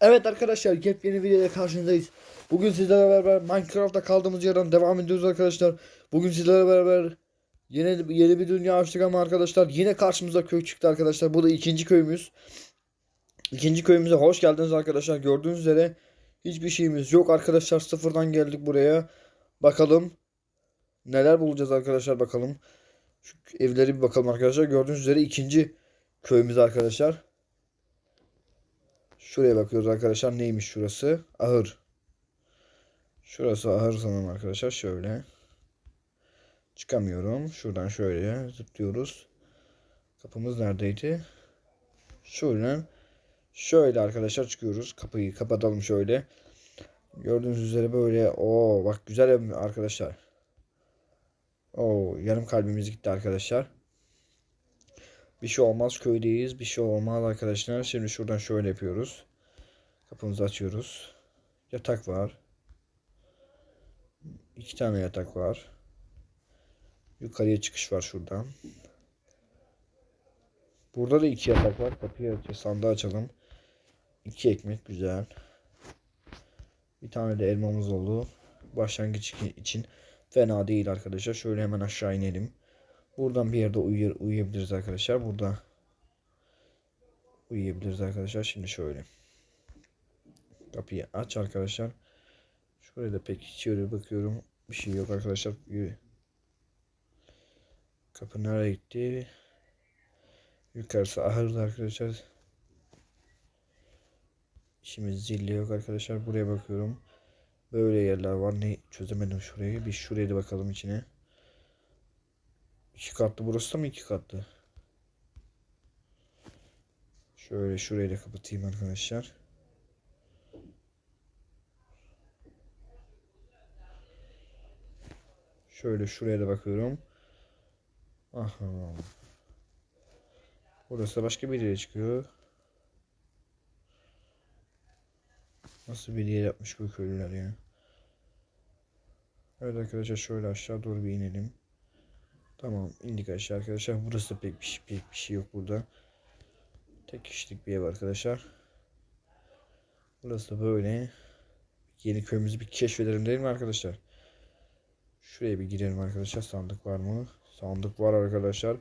Evet arkadaşlar yepyeni videoda karşınızdayız. Bugün sizlerle beraber Minecraft'ta kaldığımız yerden devam ediyoruz arkadaşlar. Bugün sizlerle beraber yeni yeni bir dünya açtık ama arkadaşlar yine karşımıza köy çıktı arkadaşlar. Bu da ikinci köyümüz. İkinci köyümüze hoş geldiniz arkadaşlar. Gördüğünüz üzere hiçbir şeyimiz yok arkadaşlar. Sıfırdan geldik buraya. Bakalım neler bulacağız arkadaşlar bakalım. Şu evleri bir bakalım arkadaşlar. Gördüğünüz üzere ikinci köyümüz arkadaşlar. Şuraya bakıyoruz arkadaşlar. Neymiş şurası? Ahır. Şurası ahır sanırım arkadaşlar. Şöyle. Çıkamıyorum. Şuradan şöyle zıplıyoruz. Kapımız neredeydi? Şuradan şöyle arkadaşlar çıkıyoruz. Kapıyı kapatalım şöyle. Gördüğünüz üzere böyle. Oo bak güzel arkadaşlar. Oo yarım kalbimiz gitti arkadaşlar. Bir şey olmaz köydeyiz. Bir şey olmaz arkadaşlar. Şimdi şuradan şöyle yapıyoruz. Kapımızı açıyoruz. Yatak var. İki tane yatak var. Yukarıya çıkış var şuradan. Burada da iki yatak var. Kapıyı açacağız. Sandığı açalım. İki ekmek güzel. Bir tane de elmamız oldu. Başlangıç için fena değil arkadaşlar. Şöyle hemen aşağı inelim. Buradan bir yerde uyur, uyuyabiliriz arkadaşlar. Burada uyuyabiliriz arkadaşlar. Şimdi şöyle. Kapıyı aç arkadaşlar. Şuraya da pek içeri bakıyorum. Bir şey yok arkadaşlar. Yürü. Kapı nereye gitti? Yukarısı ahırda arkadaşlar. İşimiz zilli yok arkadaşlar. Buraya bakıyorum. Böyle yerler var. Ne çözemedim şurayı. Bir şuraya da bakalım içine. İki katlı burası da mı iki katlı? Şöyle şurayı da kapatayım arkadaşlar. Şöyle şuraya da bakıyorum. Aha. Burası da başka bir yere çıkıyor. Nasıl bir yer yapmış bu köylüler ya. Evet arkadaşlar şöyle aşağı doğru bir inelim. Tamam indik aşağı arkadaşlar. Burası da pek bir, şey, pek bir şey yok burada. Tek kişilik bir ev arkadaşlar. Burası da böyle. Yeni köyümüzü bir keşfedelim değil mi arkadaşlar? Şuraya bir girelim arkadaşlar. Sandık var mı? Sandık var arkadaşlar.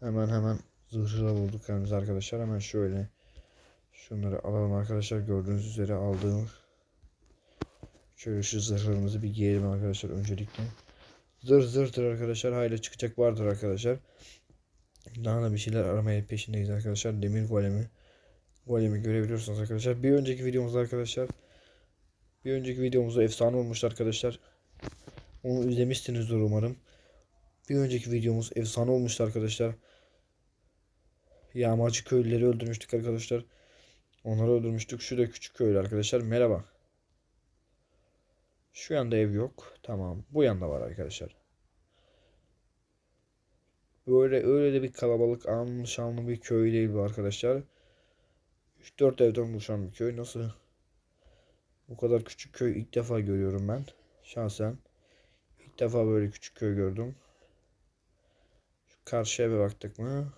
Hemen hemen zırhla bulduk kendimizi arkadaşlar. Hemen şöyle şunları alalım arkadaşlar. Gördüğünüz üzere aldığım şöyle şu zırhlarımızı bir giyelim arkadaşlar öncelikle. Zır zırdır arkadaşlar. Hayli çıkacak vardır arkadaşlar. Daha da bir şeyler aramaya peşindeyiz arkadaşlar. Demir golemi. Golemi görebiliyorsunuz arkadaşlar. Bir önceki videomuzda arkadaşlar. Bir önceki videomuzda efsane olmuştu arkadaşlar. Onu izlemişsinizdir umarım. Bir önceki videomuz efsane olmuştu arkadaşlar. Yağmacı köylüleri öldürmüştük arkadaşlar. Onları öldürmüştük. Şu da küçük köylü arkadaşlar. Merhaba. Şu yanda ev yok. Tamam. Bu yanda var arkadaşlar. Böyle öyle de bir kalabalık anlaşanlı bir köy değil bu arkadaşlar. 3-4 evden oluşan bir köy. Nasıl? Bu kadar küçük köy ilk defa görüyorum ben. Şahsen. İlk defa böyle küçük köy gördüm. Şu karşı eve baktık mı?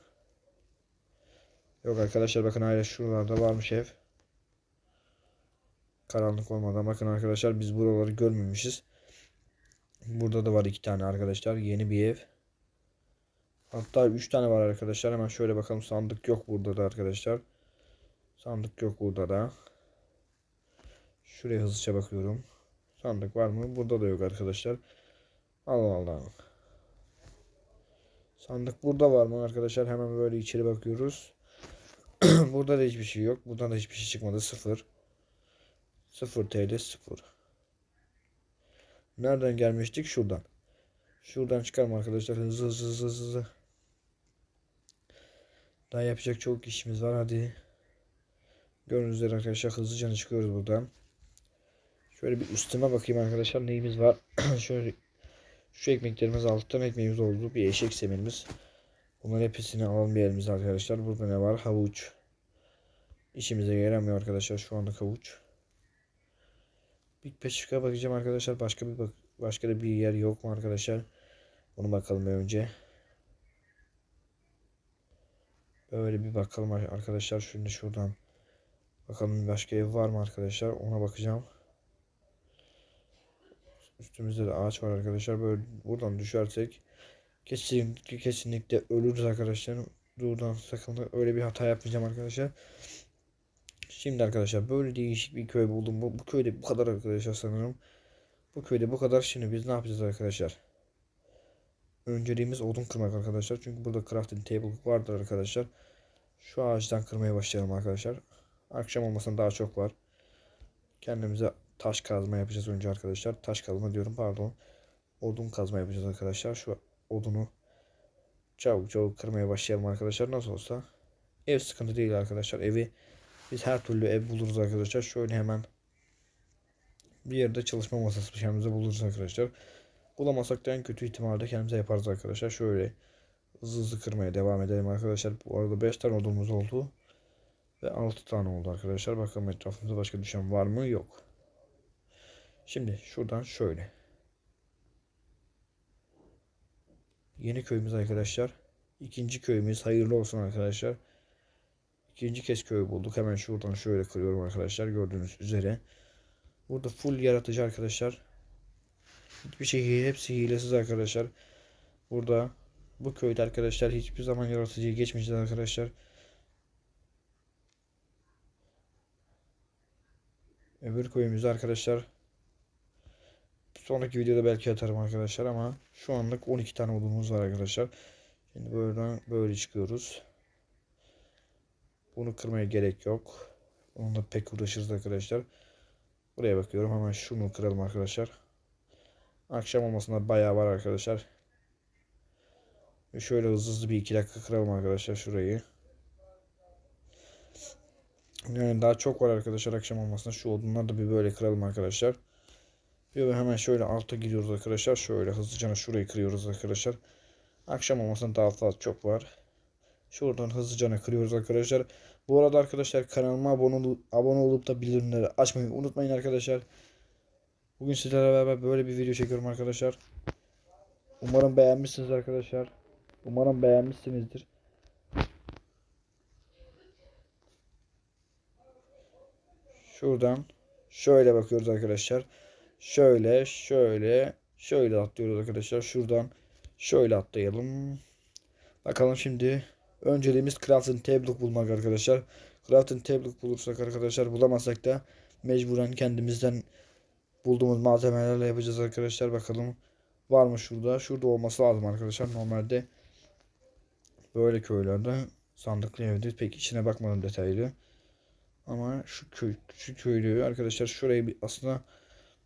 Yok arkadaşlar bakın hala şuralarda varmış ev. Karanlık olmadan bakın arkadaşlar biz buraları görmemişiz. Burada da var iki tane arkadaşlar. Yeni bir ev. Hatta üç tane var arkadaşlar. Hemen şöyle bakalım. Sandık yok burada da arkadaşlar. Sandık yok burada da. Şuraya hızlıca bakıyorum. Sandık var mı? Burada da yok arkadaşlar. Allah Allah. Sandık burada var mı arkadaşlar? Hemen böyle içeri bakıyoruz. burada da hiçbir şey yok. Buradan da hiçbir şey çıkmadı. Sıfır. 0 TL 0. Nereden gelmiştik? Şuradan. Şuradan çıkarım arkadaşlar. Hızlı hızlı hızlı hızlı. Daha yapacak çok işimiz var. Hadi. Gördüğünüz üzere arkadaşlar hızlıca çıkıyoruz buradan. Şöyle bir üstüme bakayım arkadaşlar. Neyimiz var? Şöyle şu ekmeklerimiz alttan ekmeğimiz oldu. Bir eşek semirimiz. Bunların hepsini alalım bir elimize arkadaşlar. Burada ne var? Havuç. İşimize yaramıyor arkadaşlar şu anda havuç. Bir peşifika bakacağım arkadaşlar. Başka bir bak başka da bir yer yok mu arkadaşlar? Bunu bakalım önce. Böyle bir bakalım arkadaşlar. Şimdi şuradan Bakalım başka ev var mı arkadaşlar? Ona bakacağım. Üstümüzde de ağaç var arkadaşlar. Böyle buradan düşersek kesinlikle kesinlikle ölürüz arkadaşlar. Buradan sakın öyle bir hata yapmayacağım arkadaşlar. Şimdi arkadaşlar böyle değişik bir köy buldum. Bu, bu köyde bu kadar arkadaşlar sanırım. Bu köyde bu kadar. Şimdi biz ne yapacağız arkadaşlar? Önceliğimiz odun kırmak arkadaşlar. Çünkü burada crafting table vardır arkadaşlar. Şu ağaçtan kırmaya başlayalım arkadaşlar. Akşam olmasın daha çok var. Kendimize taş kazma yapacağız önce arkadaşlar. Taş kazma diyorum pardon. Odun kazma yapacağız arkadaşlar. Şu odunu çabuk çabuk kırmaya başlayalım arkadaşlar. Nasıl olsa ev sıkıntı değil arkadaşlar. Evi biz her türlü ev buluruz arkadaşlar. Şöyle hemen bir yerde çalışma masası kendimize buluruz arkadaşlar. Bulamasak da en kötü ihtimalle kendimize yaparız arkadaşlar. Şöyle hızlı hızlı kırmaya devam edelim arkadaşlar. Bu arada 5 tane odunumuz oldu. Ve 6 tane oldu arkadaşlar. Bakalım etrafımızda başka düşen var mı? Yok. Şimdi şuradan şöyle. Yeni köyümüz arkadaşlar. İkinci köyümüz hayırlı olsun arkadaşlar. İkinci kez köy bulduk. Hemen şuradan şöyle kırıyorum arkadaşlar. Gördüğünüz üzere. Burada full yaratıcı arkadaşlar. Hiçbir şey hepsi hilesiz arkadaşlar. Burada bu köyde arkadaşlar hiçbir zaman yaratıcıya geçmeyeceğiz arkadaşlar. Öbür köyümüzde arkadaşlar sonraki videoda belki atarım arkadaşlar ama şu anlık 12 tane odunumuz var arkadaşlar. Şimdi buradan böyle çıkıyoruz. Bunu kırmaya gerek yok. Onunla pek uğraşırız arkadaşlar. Buraya bakıyorum hemen şunu kıralım arkadaşlar. Akşam olmasında bayağı var arkadaşlar. Şöyle hızlı hızlı bir iki dakika kıralım arkadaşlar şurayı. Yani daha çok var arkadaşlar akşam olmasında. Şu odunları da bir böyle kıralım arkadaşlar. Ve hemen şöyle alta gidiyoruz arkadaşlar. Şöyle hızlıca şurayı kırıyoruz arkadaşlar. Akşam olmasında daha fazla çok var. Şuradan hızlıca kırıyoruz arkadaşlar. Bu arada arkadaşlar kanalıma abone, abone olup da bildirimleri açmayı unutmayın arkadaşlar. Bugün sizlerle beraber böyle bir video çekiyorum arkadaşlar. Umarım beğenmişsiniz arkadaşlar. Umarım beğenmişsinizdir. Şuradan şöyle bakıyoruz arkadaşlar. Şöyle şöyle şöyle atlıyoruz arkadaşlar. Şuradan şöyle atlayalım. Bakalım şimdi önceliğimiz crafting table bulmak arkadaşlar. Crafting table bulursak arkadaşlar bulamazsak da mecburen kendimizden bulduğumuz malzemelerle yapacağız arkadaşlar. Bakalım var mı şurada? Şurada olması lazım arkadaşlar. Normalde böyle köylerde sandıklı evde pek içine bakmadım detaylı. Ama şu köy şu köylü arkadaşlar şurayı bir aslında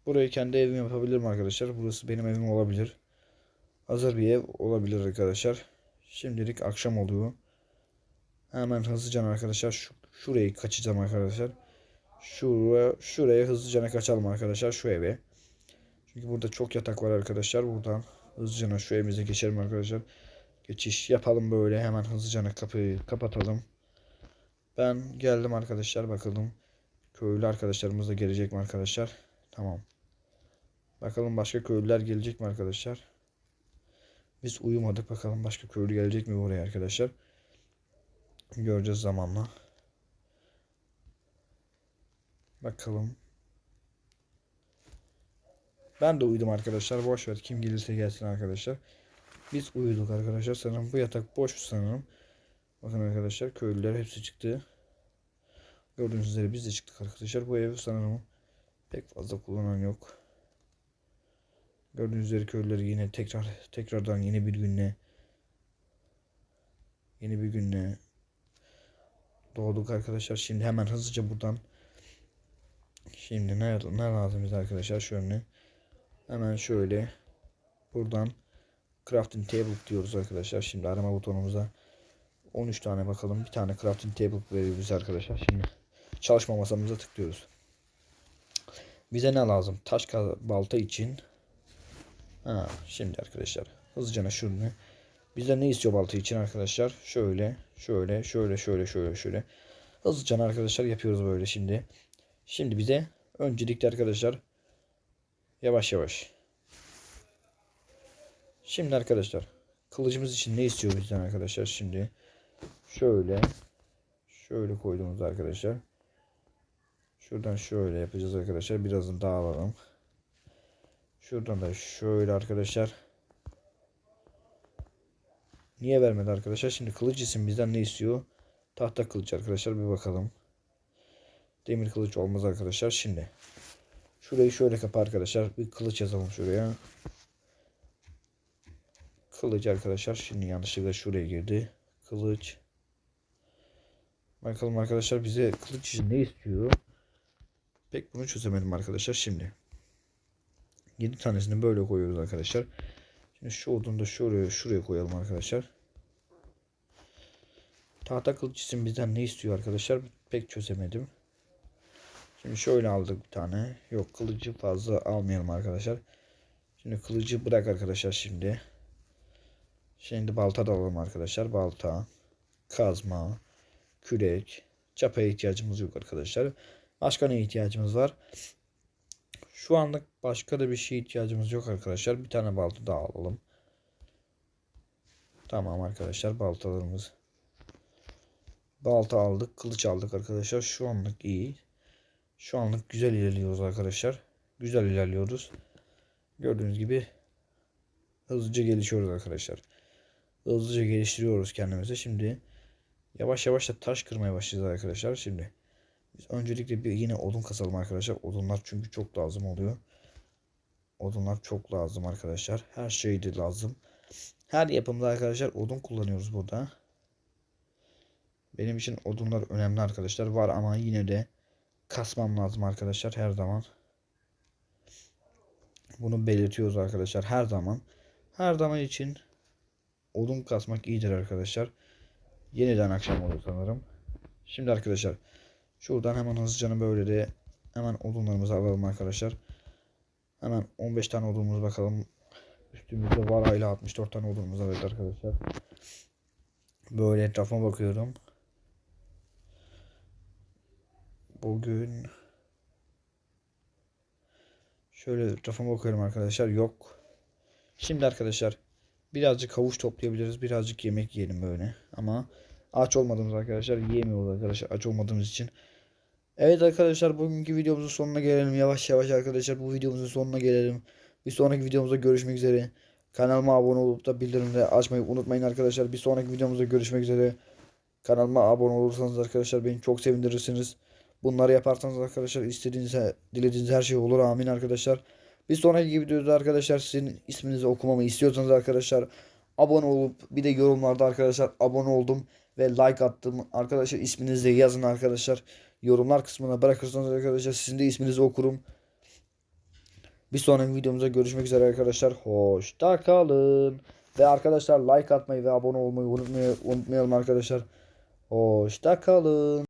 burayı kendi evim yapabilirim arkadaşlar. Burası benim evim olabilir. Hazır bir ev olabilir arkadaşlar. Şimdilik akşam oluyor. Hemen hızlıca arkadaşlar şu, şurayı kaçacağım arkadaşlar. Şuraya, şuraya hızlıca kaçalım arkadaşlar şu eve. Çünkü burada çok yatak var arkadaşlar. Buradan hızlıca şu evimize geçelim arkadaşlar. Geçiş yapalım böyle hemen hızlıca kapıyı kapatalım. Ben geldim arkadaşlar bakalım. Köylü arkadaşlarımız da gelecek mi arkadaşlar? Tamam. Bakalım başka köylüler gelecek mi arkadaşlar? Biz uyumadık. Bakalım başka köylü gelecek mi buraya arkadaşlar? Göreceğiz zamanla. Bakalım. Ben de uyudum arkadaşlar. Boş ver. Kim gelirse gelsin arkadaşlar. Biz uyuduk arkadaşlar. Sanırım bu yatak boş sanırım. Bakın arkadaşlar köylüler hepsi çıktı. Gördüğünüz üzere biz de çıktık arkadaşlar. Bu ev sanırım pek fazla kullanan yok. Gördüğünüz üzere köylüler yine tekrar tekrardan yeni bir günle yeni bir günle doğduk arkadaşlar. Şimdi hemen hızlıca buradan şimdi ne, ne lazım bize arkadaşlar şöyle hemen şöyle buradan crafting table diyoruz arkadaşlar. Şimdi arama butonumuza 13 tane bakalım. Bir tane crafting table veriyor bize arkadaşlar. Şimdi çalışma masamıza tıklıyoruz. Bize ne lazım? Taş balta için. Ha, şimdi arkadaşlar hızlıca şunu. Bizden ne istiyor balta için arkadaşlar? Şöyle, şöyle, şöyle, şöyle, şöyle, şöyle. Hızlıca arkadaşlar yapıyoruz böyle şimdi. Şimdi bize öncelikle arkadaşlar yavaş yavaş. Şimdi arkadaşlar kılıcımız için ne istiyor bizden arkadaşlar şimdi? Şöyle şöyle koyduğumuz arkadaşlar. Şuradan şöyle yapacağız arkadaşlar. Birazını daha alalım. Şuradan da şöyle arkadaşlar. Niye vermedi arkadaşlar? Şimdi kılıç isim bizden ne istiyor? Tahta kılıç arkadaşlar bir bakalım. Demir kılıç olmaz arkadaşlar. Şimdi şurayı şöyle kapa arkadaşlar. Bir kılıç yazalım şuraya. Kılıç arkadaşlar. Şimdi yanlışlıkla şuraya girdi. Kılıç. Bakalım arkadaşlar bize kılıç için ne istiyor? Pek bunu çözemedim arkadaşlar şimdi. 7 tanesini böyle koyuyoruz arkadaşlar. Şimdi şu odunu da şuraya şuraya koyalım arkadaşlar. Tahta kılıç için bizden ne istiyor arkadaşlar? Pek çözemedim. Şimdi şöyle aldık bir tane. Yok kılıcı fazla almayalım arkadaşlar. Şimdi kılıcı bırak arkadaşlar şimdi. Şimdi balta da alalım arkadaşlar. Balta, kazma, kürek, çapaya ihtiyacımız yok arkadaşlar. Başka ne ihtiyacımız var? Şu anlık başka da bir şey ihtiyacımız yok arkadaşlar. Bir tane balta daha alalım. Tamam arkadaşlar baltalarımız. Balta aldık. Kılıç aldık arkadaşlar. Şu anlık iyi. Şu anlık güzel ilerliyoruz arkadaşlar. Güzel ilerliyoruz. Gördüğünüz gibi hızlıca gelişiyoruz arkadaşlar. Hızlıca geliştiriyoruz kendimizi. Şimdi yavaş yavaş da taş kırmaya başlayacağız arkadaşlar. Şimdi biz öncelikle bir yine odun kasalım arkadaşlar. Odunlar çünkü çok lazım oluyor. Odunlar çok lazım arkadaşlar. Her şey de lazım. Her yapımda arkadaşlar odun kullanıyoruz burada. Benim için odunlar önemli arkadaşlar. Var ama yine de kasmam lazım arkadaşlar her zaman. Bunu belirtiyoruz arkadaşlar her zaman. Her zaman için odun kasmak iyidir arkadaşlar. Yeniden akşam olur sanırım. Şimdi arkadaşlar şuradan hemen hızlıca böyle de hemen odunlarımızı alalım arkadaşlar. Hemen 15 tane odunumuz bakalım. Üstümüzde var hala 64 tane odunumuz evet arkadaşlar. Böyle etrafıma bakıyorum. Bugün şöyle etrafıma bakıyorum arkadaşlar. Yok. Şimdi arkadaşlar birazcık havuç toplayabiliriz. Birazcık yemek yiyelim böyle. Ama aç olmadığımız arkadaşlar yiyemiyoruz arkadaşlar. Aç olmadığımız için. Evet arkadaşlar bugünkü videomuzun sonuna gelelim. Yavaş yavaş arkadaşlar bu videomuzun sonuna gelelim. Bir sonraki videomuzda görüşmek üzere. Kanalıma abone olup da bildirimleri açmayı unutmayın arkadaşlar. Bir sonraki videomuzda görüşmek üzere. Kanalıma abone olursanız arkadaşlar beni çok sevindirirsiniz. Bunları yaparsanız arkadaşlar istediğiniz, dilediğiniz her şey olur. Amin arkadaşlar. Bir sonraki videoda arkadaşlar sizin isminizi okumamı istiyorsanız arkadaşlar abone olup bir de yorumlarda arkadaşlar abone oldum ve like attım. Arkadaşlar isminizi yazın arkadaşlar. Yorumlar kısmına bırakırsanız arkadaşlar sizin de isminizi okurum. Bir sonraki videomuzda görüşmek üzere arkadaşlar. Hoşça kalın. Ve arkadaşlar like atmayı ve abone olmayı unutmayalım arkadaşlar. Hoşça kalın.